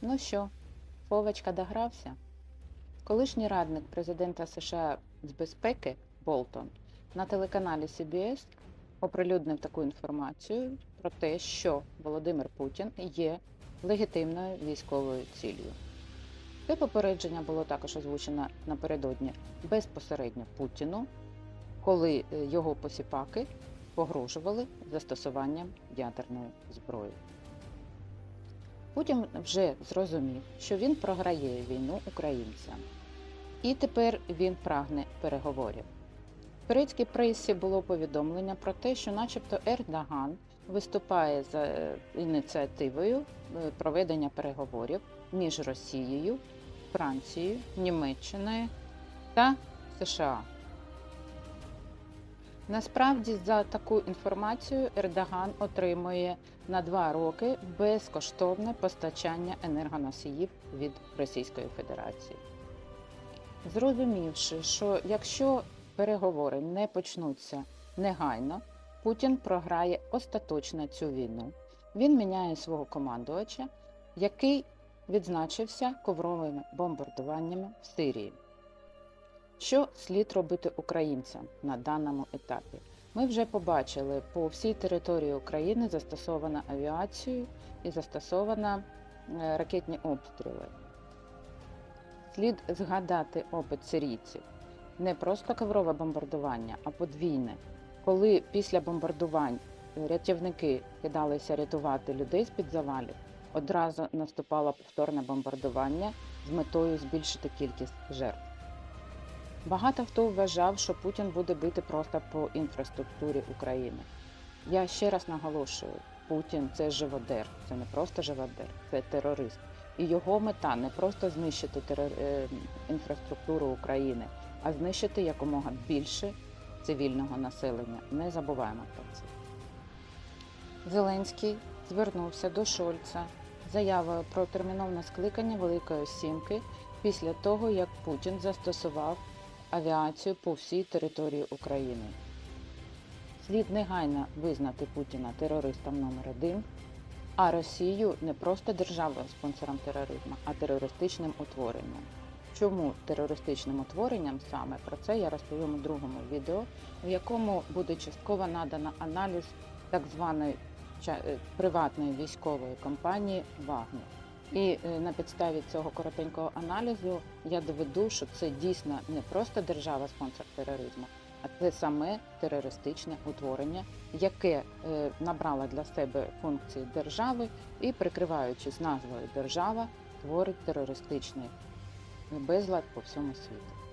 Ну що, Вовочка догрався? Колишній радник президента США з безпеки Болтон на телеканалі CBS оприлюднив таку інформацію про те, що Володимир Путін є легітимною військовою ціллю. Це попередження було також озвучено напередодні безпосередньо Путіну, коли е, його посіпаки погрожували застосуванням ядерної зброї. Путін вже зрозумів, що він програє війну українцям, і тепер він прагне переговорів. В турецькій пресі було повідомлення про те, що, начебто, Ердоган виступає за е, ініціативою е, проведення переговорів між Росією, Францією, Німеччиною та США. Насправді, за таку інформацію Ердоган отримує на два роки безкоштовне постачання енергоносіїв від Російської Федерації. Зрозумівши, що якщо переговори не почнуться негайно, Путін програє остаточно цю війну. Він міняє свого командувача, який відзначився ковровими бомбардуваннями в Сирії. Що слід робити українцям на даному етапі? Ми вже побачили по всій території України застосована авіацію і застосована е, ракетні обстріли. Слід згадати опит сирійців. Не просто коврове бомбардування, а подвійне. Коли після бомбардувань рятівники кидалися рятувати людей з-під завалів, одразу наступало повторне бомбардування з метою збільшити кількість жертв. Багато хто вважав, що Путін буде бити просто по інфраструктурі України. Я ще раз наголошую: Путін це живодер, це не просто живодер, це терорист. І його мета не просто знищити терор... е, інфраструктуру України, а знищити якомога більше цивільного населення. Не забуваємо про це. Зеленський звернувся до Шольца заявою про терміновне скликання Великої Сімки після того, як Путін застосував авіацію по всій території України. Слід негайно визнати Путіна терористом номер один, а Росію не просто державою спонсором тероризму, а терористичним утворенням. Чому терористичним утворенням саме про це я розповім у другому відео, в якому буде частково надано аналіз так званої е, приватної військової компанії Вагнер. І е, на підставі цього коротенького аналізу я доведу, що це дійсно не просто держава-спонсор тероризму, а це саме терористичне утворення, яке е, набрало для себе функції держави і, прикриваючись назвою держава, творить терористичний безлад по всьому світу.